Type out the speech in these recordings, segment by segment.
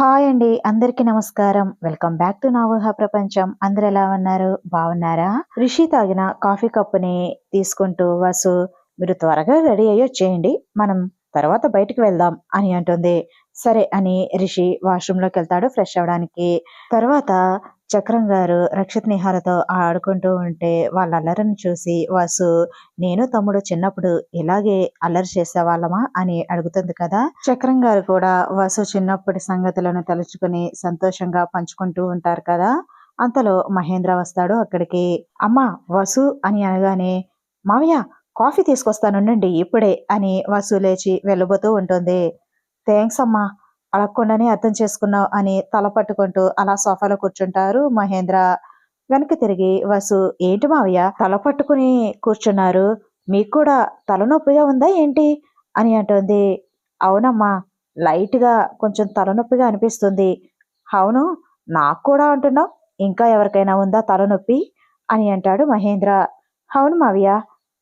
Hi అండి అందరికీ నమస్కారం. వెల్కమ్ బ్యాక్ టు నా ఊహ ప్రపంచం. అందరు ఎలా ఉన్నారు? బాగున్నారా? రిషి తాగిన కాఫీ కప్పుని తీసుకుంటూ వసు మీరు త్వరగా రెడీ అయ్యి వచ్చేయండి మనం తర్వాత బయటికి వెళ్దాం అని అంటుంది. సరే అని రిషి వాష్రూమ్లోకి వెళ్తాడు ఫ్రెష్ అవడానికి తర్వాత చక్రం గారు రక్షిత్ నిహారతో ఆడుకుంటూ ఉంటే వాళ్ళ అల్లరిని చూసి వాసు నేను తమ్ముడు చిన్నప్పుడు ఇలాగే అల్లరి చేసేవాళ్ళమా? అని అడుగుతుంది కదా. చక్రం గారు కూడా వాసు చిన్నప్పటి సంగతులను తలుచుకుని సంతోషంగా పంచుకుంటూ ఉంటారు కదా. అంతలో మహేంద్ర వస్తాడు అక్కడికి. అమ్మా వసు అని అనగానే మావయ్య కాఫీ తీసుకొస్తానుండండి ఇప్పుడే అని వసు లేచి వెళ్ళబోతూ ఉంటుంది. థ్యాంక్స్ అమ్మా అడగకుండానే అర్థం చేసుకున్నావు అని తల పట్టుకుంటూ అలా సోఫాలో కూర్చుంటారు మహేంద్ర. వెనక్కి తిరిగి వసు ఏంటి మావయ్య తల పట్టుకుని కూర్చున్నారు? మీకు కూడా తలనొప్పిగా ఉందా ఏంటి? అని అంటుంది. అవునమ్మా లైట్గా కొంచెం తలనొప్పిగా అనిపిస్తుంది. అవును నాకు కూడా అంటున్నావు? ఇంకా ఎవరికైనా ఉందా తలనొప్పి? అని అంటాడు మహేంద్ర. అవును మావయ్య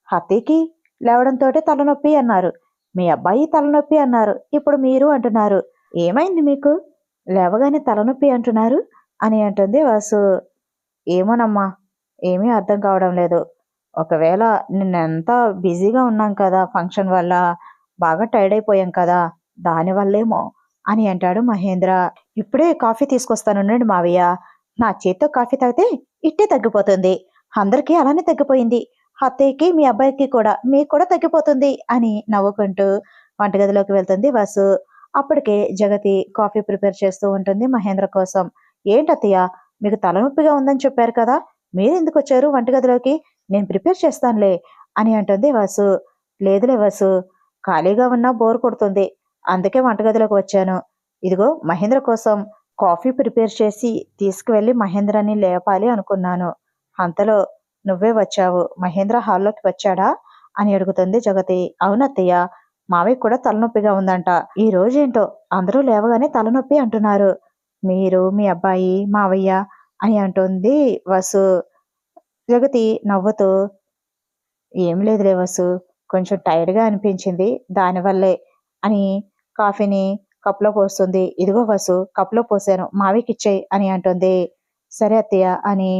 హత్తికి లేవడంతో తలనొప్పి అన్నారు. మీ అబ్బాయి తలనొప్పి అన్నారు. ఇప్పుడు మీరు అంటున్నారు. ఏమైంది మీకు? లేవగానే తలనొప్పి అంటున్నారు అని అంటుంది వాసు. ఏమోనమ్మా ఏమీ అర్థం కావడం లేదు. ఒకవేళ నిన్నంతా బిజీగా ఉన్నాం కదా ఫంక్షన్ వల్ల బాగా టైర్డ్ అయిపోయాం కదా దానివల్లేమో అని అంటాడు మహేంద్ర. ఇప్పుడే కాఫీ తీసుకొస్తానున్నాడు మావయ్య. నా చేత్తో కాఫీ తాగితే ఇట్టే తగ్గిపోతుంది. అందరికీ అలానే తగ్గిపోయింది. అత్తయ్యకి మీ అబ్బాయికి కూడా మీకు కూడా తగ్గిపోతుంది అని నవ్వుకుంటూ వంటగదిలోకి వెళ్తుంది వాసు. అప్పటికే జగతి కాఫీ ప్రిపేర్ చేస్తూ ఉంటుంది మహేంద్ర కోసం. ఏంటత్తయ్య మీకు తలనొప్పిగా ఉందని చెప్పారు కదా మీరు ఎందుకు వచ్చారు వంటగదిలోకి? నేను ప్రిపేర్ చేస్తానులే అని అంటుంది వాసు. లేదులే వాసు ఖాళీగా ఉన్నా బోర్ కొడుతుంది అందుకే వంటగదిలోకి వచ్చాను. ఇదిగో మహేంద్ర కోసం కాఫీ ప్రిపేర్ చేసి తీసుకువెళ్ళి మహేంద్రని లేపాలి అనుకున్నాను. అంతలో నువ్వే వచ్చావు మహేంద్ర హాల్లోకి వచ్చాడా? అని అడుగుతుంది జగతి. అవునత్తయ్య మావయ్య కూడా తలనొప్పిగా ఉందంట. ఈ రోజేంటో అందరూ లేవగానే తలనొప్పి అంటున్నారు. మీరు మీ అబ్బాయి మావయ్య అని అంటుంది వసు. జగతి నవ్వుతూ ఏం లేదులే వసు కొంచెం టైర్డ్గా అనిపించింది దానివల్లే అని కాఫీని కప్లో పోస్తుంది. ఇదిగో వసు కప్లో పోసాను మావికి ఇచ్చేయి అని అంటుంది. సరే అత్తయ్య అని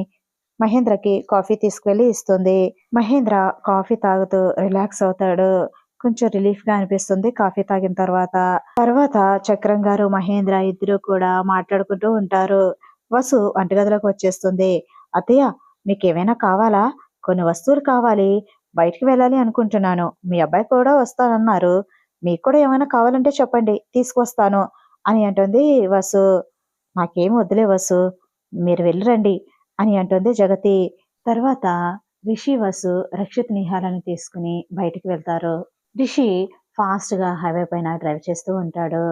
మహేంద్రకి కాఫీ తీసుకువెళ్ళి ఇస్తుంది. మహేంద్ర కాఫీ తాగుతూ రిలాక్స్ అవుతాడు. కొంచెం రిలీఫ్గా అనిపిస్తుంది. కాఫీ తాగిన తర్వాత తర్వాత చక్రం గారు మహేంద్ర ఇద్దరు కూడా మాట్లాడుకుంటూ ఉంటారు. వసు వంటగదిలోకి వచ్చేస్తుంది. అత్తయ్య మీకు ఏమైనా కావాలా? కొన్ని వస్తువులు కావాలి. బయటికి వెళ్ళాలి అనుకుంటున్నాను. మీ అబ్బాయి కూడా వస్తానన్నారు. మీకు కూడా ఏమైనా కావాలంటే చెప్పండి. తీసుకొస్తాను అని అంటుంది వసు. నాకేం వద్దులే వసు. మీరు వెళ్ళరండి అని అంటుంది జగతి. తర్వాత రిషి వసు రక్షిత్ నిహాలను తీసుకుని బయటికి వెళ్తారు. రిషి ఫాస్ట్గా హైవే పైన డ్రైవ్ చేస్తూ ఉంటాడు.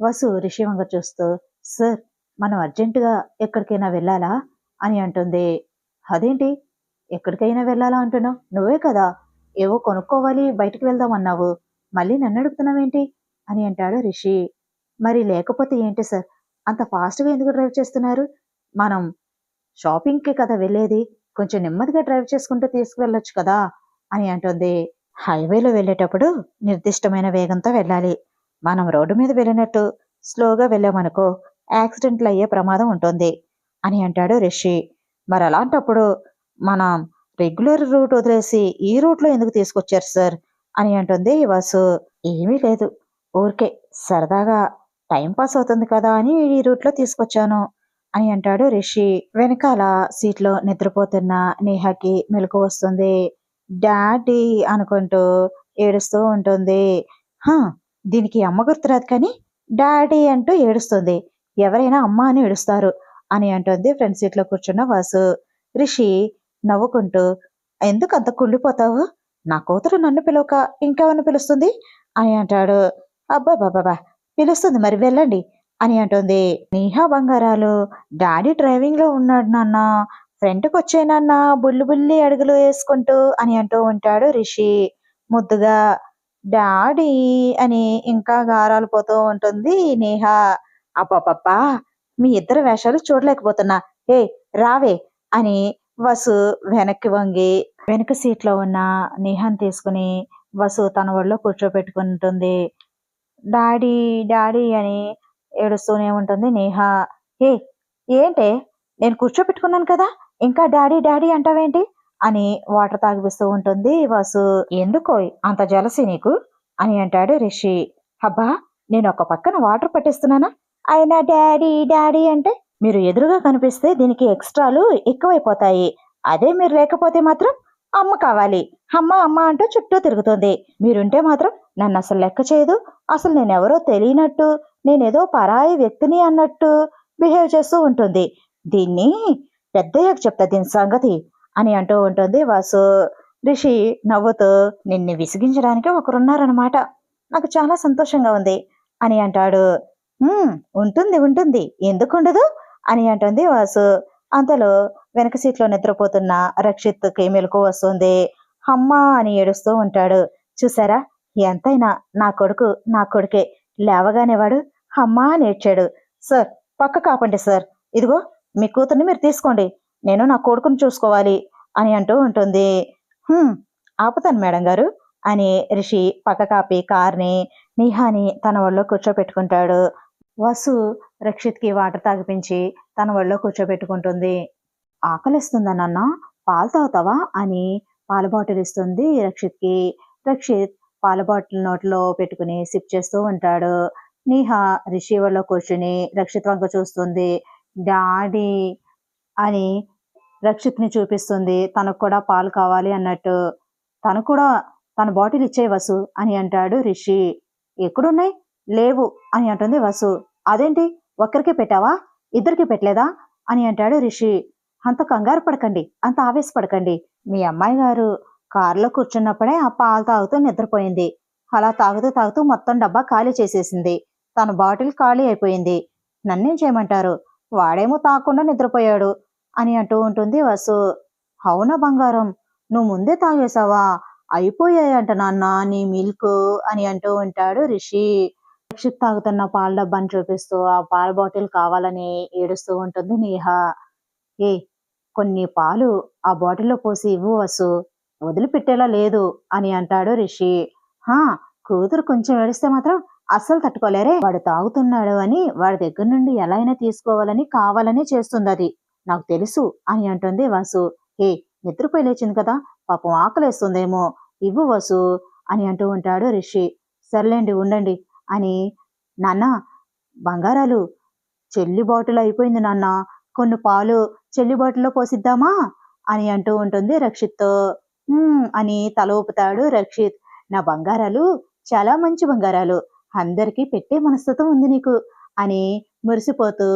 వసు రిషి వంగ చూస్తూ సార్ మనం అర్జెంటుగా ఎక్కడికైనా వెళ్ళాలా? అని అంటుంది. అదేంటి? ఎక్కడికైనా వెళ్ళాలా అంటున్నావు? నువ్వే కదా. ఏవో కొనుక్కోవాలి బయటికి వెళ్దాం అన్నావు మళ్ళీ నన్ను అడుగుతున్నావేంటి? అని అంటాడు రిషి. మరి లేకపోతే ఏంటి సార్ అంత ఫాస్ట్గా ఎందుకు డ్రైవ్ చేస్తున్నారు? మనం షాపింగ్కి కదా వెళ్ళేది. కొంచెం నెమ్మదిగా డ్రైవ్ చేసుకుంటూ తీసుకువెళ్ళొచ్చు కదా? అని అంటుంది. హైవేలో వెళ్ళేటప్పుడు నిర్దిష్టమైన వేగంతో వెళ్ళాలి. మనం రోడ్డు మీద వెళ్ళినట్టు స్లోగా వెళ్ళామనుకో యాక్సిడెంట్లు అయ్యే ప్రమాదం ఉంటుంది అని అంటాడు రిషి. మరి అలాంటప్పుడు మనం రెగ్యులర్ రూట్ వదిలేసి ఈ రూట్లో ఎందుకు తీసుకొచ్చారు సార్? అని అంటుంది వాసు. ఏమీ లేదు. ఊరికే సరదాగా టైం పాస్ అవుతుంది కదా అని ఈ రూట్లో తీసుకొచ్చాను అని అంటాడు రిషి. వెనకాల సీట్లో నిద్రపోతున్న నేహకి మెలకు వస్తుంది. డాడీ అనుకుంటూ ఏడుస్తూ ఉంటుంది. హా దీనికి అమ్మ గుర్తురాదు కానీ డాడీ అంటూ ఏడుస్తుంది. ఎవరైనా అమ్మ అని ఏడుస్తారు అని అంటుంది ఫ్రంట్ సీట్లో కూర్చున్న వాసు. రిషి నవ్వుకుంటూ ఎందుకు అంత కుళ్ళిపోతావు? నా కూతురు నన్ను పిలవక ఇంకెవరిని పిలుస్తుంది? అని అంటాడు. అబ్బా బాబా పిలుస్తుంది మరి వెళ్ళండి అని అంటుంది. నీహా బంగారాలు డాడీ డ్రైవింగ్లో ఉన్నాడు నాన్న ఫ్రంట్కి వచ్చేనన్నా బుల్లి బుల్లి అడుగులు వేసుకుంటూ అని అంటూ ఉంటాడు రిషి. ముద్దుగా డాడీ అని ఇంకా గారాలు పోతూ ఉంటుంది నేహ. అప్పపప్పా మీ ఇద్దరు వేషాలు చూడలేకపోతున్నా. ఏ రావే అని వసు వెనక్కి వంగి వెనక సీట్లో ఉన్న నేహాన్ని తీసుకుని వసు తన ఒళ్ళో కూర్చోబెట్టుకుంటుంది డాడీ డాడీ అని ఏడుస్తూనే ఉంటుంది నేహ. ఏ ఏంటే? నేను కూర్చోపెట్టుకున్నాను కదా? ఇంకా డాడీ డాడీ అంటావేంటి? అని వాటర్ తాగిపిస్తూ ఉంటుంది. వాసు ఎందుకో అంత జలసి నీకు? అని అంటాడు రిషి. అబ్బా నేను ఒక పక్కన వాటర్ పట్టిస్తున్నానా? అయినా డాడీ డాడీ అంటే మీరు ఎదురుగా కనిపిస్తే దీనికి ఎక్స్ట్రాలు ఎక్కువైపోతాయి. అదే మీరు లేకపోతే మాత్రం అమ్మ కావాలి. అమ్మ అమ్మ అంటూ చుట్టూ తిరుగుతుంది. మీరుంటే మాత్రం నన్ను అసలు లెక్క చేయదు. అసలు నేనెవరో తెలియనట్టు నేనేదో పరాయి వ్యక్తిని అన్నట్టు బిహేవ్ చేస్తూ ఉంటుంది. దీన్ని పెద్దయ్యాక చెప్తా దీని సంగతి అని అంటూ ఉంటుంది వాసు. రిషి నవ్వుతూ నిన్ను విసిగించడానికి ఒకరున్నారనమాట నాకు చాలా సంతోషంగా ఉంది అని అంటాడు. ఉంటుంది ఉంటుంది. ఎందుకుండదు? అని అంటుంది వాసు. అంతలో వెనక సీట్లో నిద్రపోతున్న రక్షిత్కి మెలకు వస్తుంది. అమ్మా అని ఏడుస్తూ ఉంటాడు. చూసారా? ఎంతైనా నా కొడుకు నా కొడుకే. లేవగానే వాడు అమ్మా అని ఏడ్చాడు. సార్ పక్క కాపండి సార్. ఇదిగో మీ కూతుర్ని మీరు తీసుకోండి. నేను నా కొడుకుని చూసుకోవాలి అని అంటూ ఉంటుంది. ఆపుతాను మేడం గారు అని రిషి పక్క కాపి కార్ని నిహాని తన ఒళ్ళో కూర్చోపెట్టుకుంటాడు. వసు రక్షిత్కి వాటర్ తాగిపించి తన ఒళ్ళో కూర్చోబెట్టుకుంటుంది ఆకలిస్తుంది నాన్న? పాలు తాగుతావా? అని పాల బాటిల్ ఇస్తుంది రక్షిత్కి. రక్షిత్ పాల బాటిల్ నోట్లో పెట్టుకుని సిప్ చేస్తూ ఉంటాడు. నీహా రిషి ఒళ్ళో కూర్చుని రక్షిత్ వంక చూస్తుంది. డాడీ అని రక్షిత్ని చూపిస్తుంది. తనకు కూడా పాలు కావాలి అన్నట్టు. తను కూడా తన బాటిల్ ఇచ్చే వసు అని అంటాడు రిషి. ఎక్కడున్నాయి? లేవు అని అంటుంది వసు. అదేంటి? ఒక్కరికే పెట్టావా? ఇద్దరికి పెట్టలేదా? అని అంటాడు రిషి. అంత కంగారు పడకండి. అంత ఆవేశపడకండి. మీ అమ్మాయి గారు కారులో కూర్చున్నప్పుడే ఆ పాలు తాగుతూ నిద్రపోయింది. అలా తాగుతూ తాగుతూ మొత్తం డబ్బా ఖాళీ చేసేసింది. తన బాటిల్ ఖాళీ అయిపోయింది. నన్నేం చేయమంటారు? వాడేమో తాగకుండా నిద్రపోయాడు అని అంటూ ఉంటుంది వసు. అవునా బంగారం నువ్వు ముందే తాగేసావా అయిపోయాయంట నాన్న నీ మిల్క్ అని అంటూ ఉంటాడు రిషి. రక్షిత్ తాగుతున్న పాల డబ్బాని చూపిస్తూ ఆ పాల బాటిల్ కావాలని ఏడుస్తూ ఉంటుంది నేహ. ఏ కొన్ని పాలు ఆ బాటిల్లో పోసి ఇవ్వు వసు. వదిలిపెట్టేలా లేదు అని అంటాడు రిషి. హా కూతురు కొంచెం ఏడిస్తే మాత్రం అస్సలు తట్టుకోలేరే. వాడు తాగుతున్నాడు అని వాడి దగ్గర నుండి ఎలా అయినా తీసుకోవాలని కావాలని చేస్తుంది అది నాకు తెలుసు అని అంటుంది వాసు. ఏ నిద్రపోయి లేచింది కదా పాపం ఆకలేస్తుందేమో. ఇవ్వు వసు అని అంటూ ఉంటాడు రిషి. సర్లేండి ఉండండి అని. నాన్న బంగారాలు చెల్లి బాటిల్ అయిపోయింది నాన్న. కొన్ని పాలు చెల్లి బాటిల్లో పోసిద్దామా అని అంటూ ఉంటుంది రక్షిత్తో. అని తల ఊపుతాడు రక్షిత్. నా బంగారాలు చాలా మంచి బంగారాలు. అందరికీ పెట్టే మనస్తత్వం ఉంది నీకు అని మురిసిపోతూ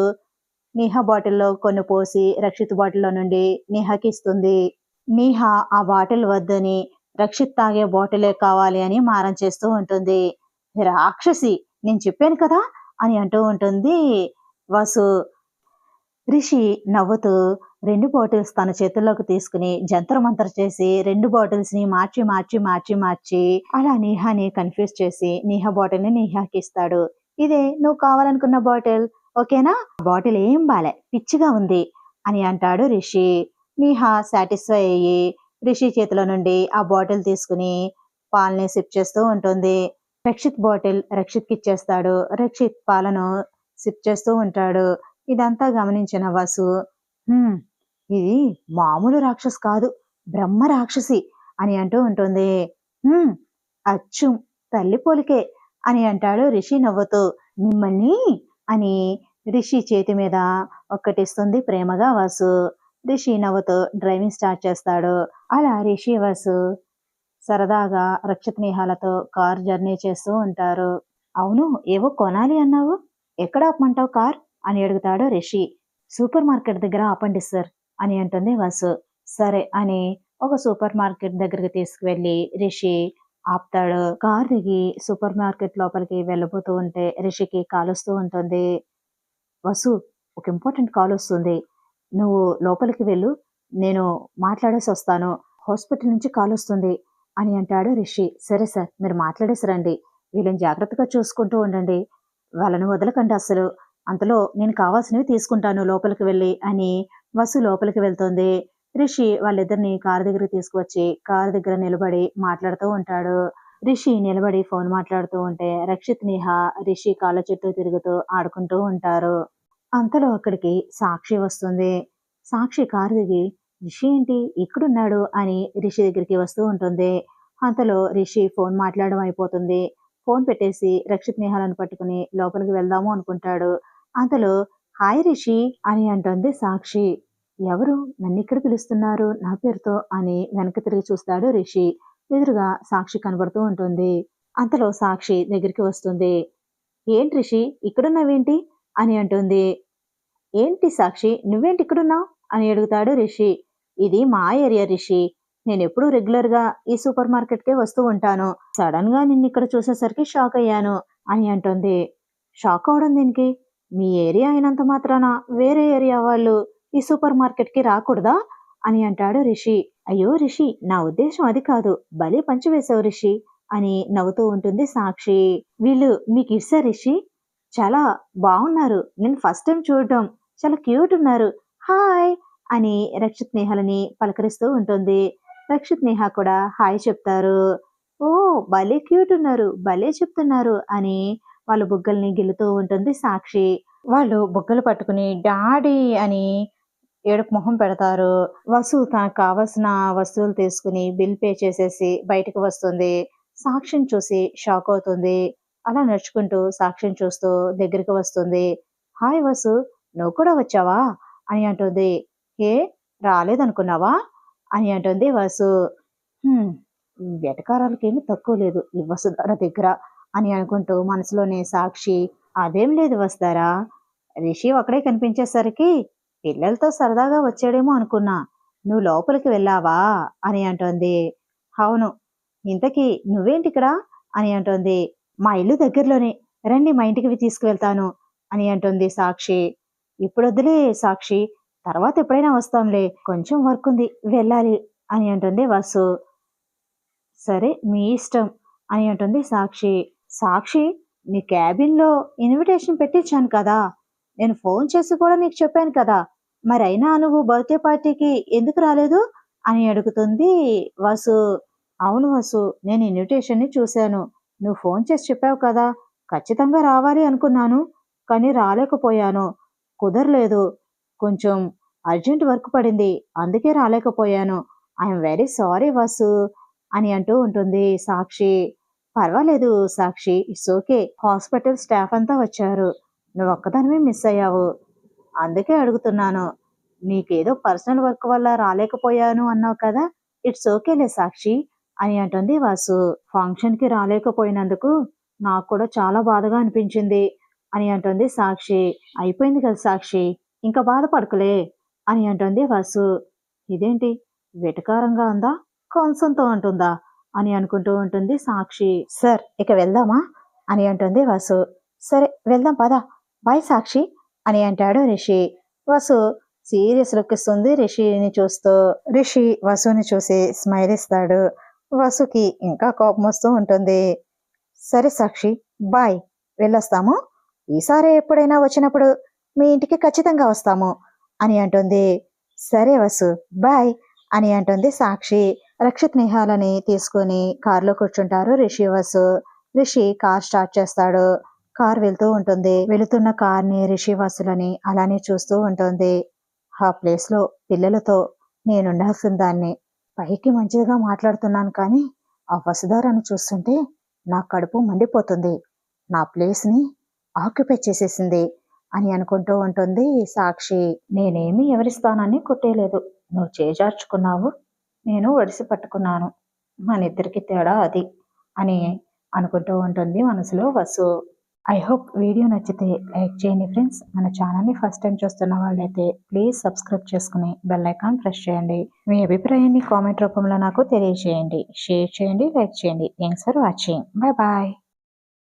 నేహ బాటిల్లో కొన్ని పోసి రక్షిత్ బాటిల్లో నుండి నీహాకి ఇస్తుంది. నీహా ఆ బాటిల్ వద్దని రక్షిత్ తాగే బాటిలే కావాలి అని మారం చేస్తూ ఉంటుంది. రాక్షసి నేను చెప్పాను కదా అని అంటూ ఉంటుంది వసు. రిషి నవ్వుతూ రెండు బాటిల్స్ తన చేతుల్లోకి తీసుకుని జంతర్ మంతర్ చేసి రెండు బాటిల్స్ని మార్చి మార్చి మార్చి మార్చి అలా నీహాని కన్ఫ్యూజ్ చేసి నేహా బాటిల్ని నీహాకి ఇస్తాడు. ఇదే నువ్వు కావాలనుకున్న బాటిల్ ఓకేనా? బాటిల్ ఏం బాలే పిచ్చిగా ఉంది అని అంటాడు రిషి. నీహా సాటిస్ఫై అయ్యి రిషి చేతిలో నుండి ఆ బాటిల్ తీసుకుని పాల్ని సిప్ చేస్తూ ఉంటుంది. రక్షిత్ బాటిల్ రక్షిత్కి ఇచ్చేస్తాడు. రక్షిత్ పాలను సిప్ చేస్తూ ఉంటాడు. ఇదంతా గమనించిన వసు ఇది మామూలు రాక్షస్ కాదు. బ్రహ్మ రాక్షసి అని అంటూ ఉంటుంది. అచ్చు తల్లి పోలికే అని అంటాడు రిషి నవ్వుతూ. మిమ్మల్ని అని రిషి చేతి మీద ఒక్కటిస్తుంది ప్రేమగా వాసు. రిషి నవ్వుతూ డ్రైవింగ్ స్టార్ట్ చేస్తాడు. అలా రిషి వాసు సరదాగా రక్షత్నేహాలతో కార్ జర్నీ చేస్తూ ఉంటారు. అవును ఏవో కొనాలి అన్నావు? ఎక్కడ ఆపమంటావు కార్? అని అడుగుతాడు రిషి. సూపర్ మార్కెట్ దగ్గర ఆపండి సార్ అని అంటుంది వసు. సరే అని ఒక సూపర్ మార్కెట్ దగ్గరికి తీసుకువెళ్ళి రిషి ఆపుతాడు. కార్ దిగి సూపర్ మార్కెట్ లోపలికి వెళ్ళబోతూ ఉంటే రిషికి కాల్ వస్తూ ఉంటుంది. వసు ఒక ఇంపార్టెంట్ కాల్ వస్తుంది. నువ్వు లోపలికి వెళ్ళు. నేను మాట్లాడేసి వస్తాను. హాస్పిటల్ నుంచి కాల్ వస్తుంది అని అంటాడు రిషి. సరే సార్ మీరు మాట్లాడేసి రండి. వీళ్ళని జాగ్రత్తగా చూసుకుంటూ ఉండండి. వాళ్ళని వదలకండి అసలు. అంతలో నేను కావాల్సినవి తీసుకుంటాను లోపలికి వెళ్ళి అని వసు లోపలికి వెళ్తుంది. రిషి వాళ్ళిద్దరిని కారు దగ్గర తీసుకువచ్చి కారు దగ్గర నిలబడి మాట్లాడుతూ ఉంటాడు. రిషి నిలబడి ఫోన్ మాట్లాడుతూ ఉంటే రక్షిత్ నేహ రిషి కాళ్ళ చుట్టూ తిరుగుతూ ఆడుకుంటూ ఉంటారు. అంతలో అక్కడికి సాక్షి వస్తుంది. సాక్షి కారు దిగి రిషి ఏంటి? ఇక్కడున్నాడు? అని రిషి దగ్గరికి వస్తూ ఉంటుంది. అంతలో రిషి ఫోన్ మాట్లాడడం అయిపోతుంది. ఫోన్ పెట్టేసి రక్షిత్ నేహాలను పట్టుకుని లోపలికి వెళ్దాము అనుకుంటాడు. అంతలో హాయ్ రిషి అని అంటుంది సాక్షి. ఎవరు? నన్ను ఇక్కడ పిలుస్తున్నారు? నా పేరుతో అని వెనక్కి తిరిగి చూస్తాడు రిషి. ఎదురుగా సాక్షి కనబడుతూ ఉంటుంది. అంతలో సాక్షి దగ్గరికి వస్తుంది. ఏంటి రిషి? ఇక్కడున్నావేంటి? అని అంటుంది. ఏంటి సాక్షి? నువ్వేంటి ఇక్కడున్నావు? అని అడుగుతాడు రిషి. ఇది మా ఏరియా రిషి. నేను ఎప్పుడూ రెగ్యులర్గా ఈ సూపర్ మార్కెట్కే వస్తూ ఉంటాను. సడన్గా నిన్ను ఇక్కడ చూసేసరికి షాక్ అయ్యాను అని అంటుంది. షాక్ అవడం దీనికి? మీ ఏరియా అయినంత మాత్రాన వేరే ఏరియా వాళ్ళు ఈ సూపర్ మార్కెట్కి రాకూడదా? అని అంటాడు రిషి. అయ్యో రిషి నా ఉద్దేశం అది కాదు. భలే పంచివేశావు రిషి అని నవ్వుతూ ఉంటుంది సాక్షి. వీళ్ళు మీకు ఇస్సా రిషి? చాలా బాగున్నారు నేను ఫస్ట్ టైం చూడటం. చాలా క్యూట్ ఉన్నారు. హాయ్ అని రక్షిత్ నేహాలని పలకరిస్తూ ఉంటుంది. రక్షిత్ నేహ కూడా హాయ్ చెప్తారు. ఓ భలే క్యూట్ ఉన్నారు. భలే చెప్తున్నారు అని వాళ్ళ బుగ్గల్ని గెలుతూ ఉంటుంది. సాక్షి వాళ్ళు బుగ్గలు పట్టుకుని డాడీ అని ఏడుపు మొహం పెడతారు. వసు తనకు కావలసిన వస్తువులు తీసుకుని బిల్ పే చేసేసి బయటకు వస్తుంది. సాక్షిని చూసి షాక్ అవుతుంది. అలా నడుచుకుంటూ సాక్షిని చూస్తూ దగ్గరికి వస్తుంది. హాయ్ వసు నువ్వు కూడా వచ్చావా? అని అంటుంది. ఏ రాలేదనుకున్నావా? అని అంటుంది వసు. "హ్మ్, వెటకారాలకేమీ తక్కువ లేదు. ఈ వసుధార దగ్గర అని అనుకుంటూ మనసులోనే సాక్షి అదేం లేదు వస్తారా? రిషి ఒకడే కనిపించేసరికి పిల్లలతో సరదాగా వచ్చాడేమో అనుకున్నా. నువ్వు లోపలికి వెళ్ళావా? అని అంటోంది. అవును. ఇంతకీ నువ్వేంటి ఇక్కడ అని అంటోంది. మా ఇల్లు దగ్గరలోనే. రండి మా ఇంటికి తీసుకువెళ్తాను. అని అంటుంది సాక్షి. ఇప్పుడు వద్దులే సాక్షి. తర్వాత ఎప్పుడైనా వస్తాంలే. కొంచెం వర్క్ ఉంది వెళ్ళాలి. అని అంటుంది వసు. సరే మీ ఇష్టం. అని అంటుంది సాక్షి. సాక్షి నీ క్యాబిన్లో ఇన్విటేషన్ పెట్టించాను కదా. నేను ఫోన్ చేసి కూడా నీకు చెప్పాను కదా. మరి అయినా నువ్వు బర్త్డే పార్టీకి ఎందుకు రాలేదు? అని అడుగుతుంది వసు. అవును వసు నేను ఇన్విటేషన్ని చూశాను. నువ్వు ఫోన్ చేసి చెప్పావు కదా. ఖచ్చితంగా రావాలి అనుకున్నాను కానీ రాలేకపోయాను. కుదరలేదు. కొంచెం అర్జెంట్ వర్క్ పడింది అందుకే రాలేకపోయాను. ఐఎమ్ వెరీ సారీ వసు అని అంటూ ఉంటుంది సాక్షి. పర్వాలేదు Sakshi it's okay. Hospital staff అంతా వచ్చారు. నువ్వు ఒక్కదానివే మిస్ అయ్యావు. అందుకే అడుగుతున్నాను. నీకేదో పర్సనల్ వర్క్ వల్ల రాలేకపోయాను అన్నావు కదా? ఇట్స్ ఓకేలే సాక్షి అని అంటుంది వాసు. ఫంక్షన్కి రాలేకపోయినందుకు నాకు కూడా చాలా బాధగా అనిపించింది అని అంటుంది సాక్షి. అయిపోయింది కదా సాక్షి. ఇంకా బాధపడకలే అని అంటుంది వాసు. ఇదేంటి? వెటకారంగా ఉందా? కొంసంతో అంటుందా అని అనుకుంటూ ఉంటుంది సాక్షి. సార్ ఇక వెళ్దామా? అని అంటుంది వాసు. సరే వెళ్దాం పదా. బాయ్ సాక్షి అని అంటాడు రిషి. వసు సీరియస్ లుక్ ఇస్తుంది రిషిని చూస్తూ. రిషి వసుని చూసి స్మైల్ ఇస్తాడు. వసుకి ఇంకా కోపం వస్తూ ఉంటుంది. సరే సాక్షి బాయ్. వెళ్ళొస్తాము. ఈసారి ఎప్పుడైనా వచ్చినప్పుడు మీ ఇంటికి ఖచ్చితంగా వస్తాము అని అంటుంది. సరే వసు బాయ్ అని అంటుంది సాక్షి. రక్షిత్ నిహాలని తీసుకొని కారులో కూర్చుంటారు. రిషి వసు రిషి కార్ స్టార్ట్ చేస్తాడు. కార్ వెళ్తూ ఉంటుంది. వెళుతున్న కార్ని రిషి వసులని అలానే చూస్తూ ఉంటుంది. ఆ ప్లేస్లో పిల్లలతో నేను ఉండాల్సిన దాన్ని. పైకి మంచిదిగా మాట్లాడుతున్నాను కానీ ఆ వసుధారను చూస్తుంటే నా కడుపు మండిపోతుంది. నా ప్లేస్ని ఆక్యుపై చేసేసింది అని అనుకుంటూ ఉంటుంది సాక్షి. నేనేమి ఎవరి స్థానాన్ని నువ్వు చేజార్చుకున్నావు. నేను ఒడిసి పట్టుకున్నాను. మన ఇద్దరికి తేడా అది అని అనుకుంటూ ఉంటుంది మనసులో వసు. ఐ హోప్ వీడియో నచ్చితే లైక్ చేయండి ఫ్రెండ్స్. మన ఛానల్ని ఫస్ట్ టైం చూస్తున్న వాళ్ళైతే ప్లీజ్ సబ్స్క్రైబ్ చేసుకుని బెల్ ఐకాన్ ప్రెస్ చేయండి. మీ అభిప్రాయాన్ని కామెంట్ రూపంలో నాకు తెలియజేయండి. షేర్ చేయండి లైక్ చేయండి. Thanks for watching. Bye bye.